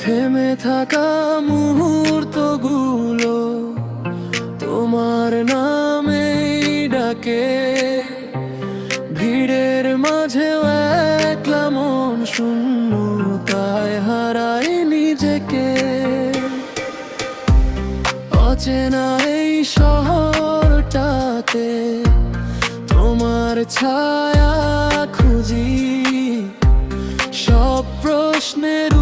থেমে থাকা মুহূর্তগুলো তোমার নামেই ডাকে। ভিড়ের মাঝেও একলা মন শূন্যতায় হারাই নিজেকে। অচেনা এই শহরটাতে তোমার ছায়া খুঁজি। সব প্রশ্নের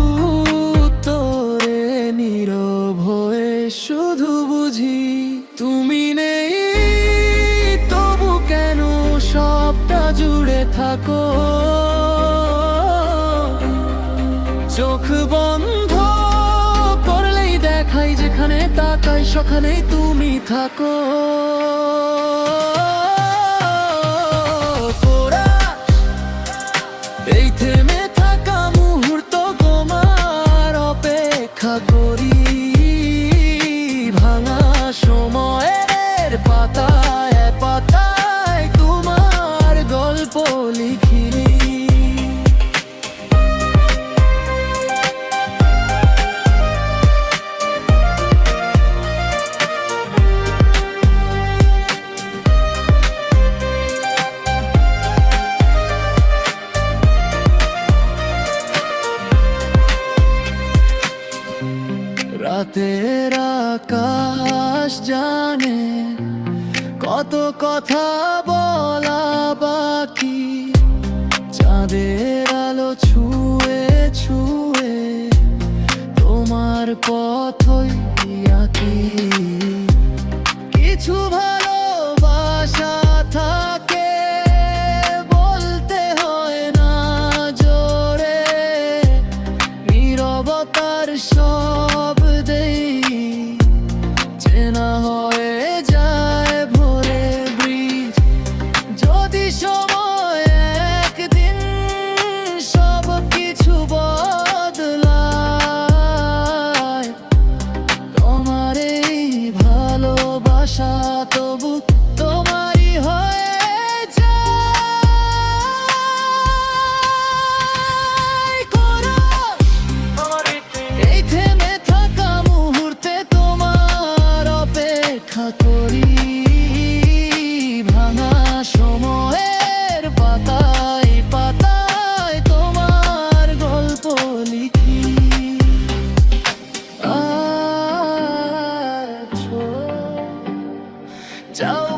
উত্তরে নীরব হয়ে শুধু বুঝি, তুমি নেই। তবু কেন সবটা জুড়ে থাকো? চোখ সেখানেই তুমি থাকো। এই থাকা মুহূর্ত তোমার অপেক্ষা করি। ভাঙা সময়ের পাতায় পাতায় তোমার গল্প লিখিনি রাতের আকাশ জানে কত কথা বলা বাকি। show more. Don't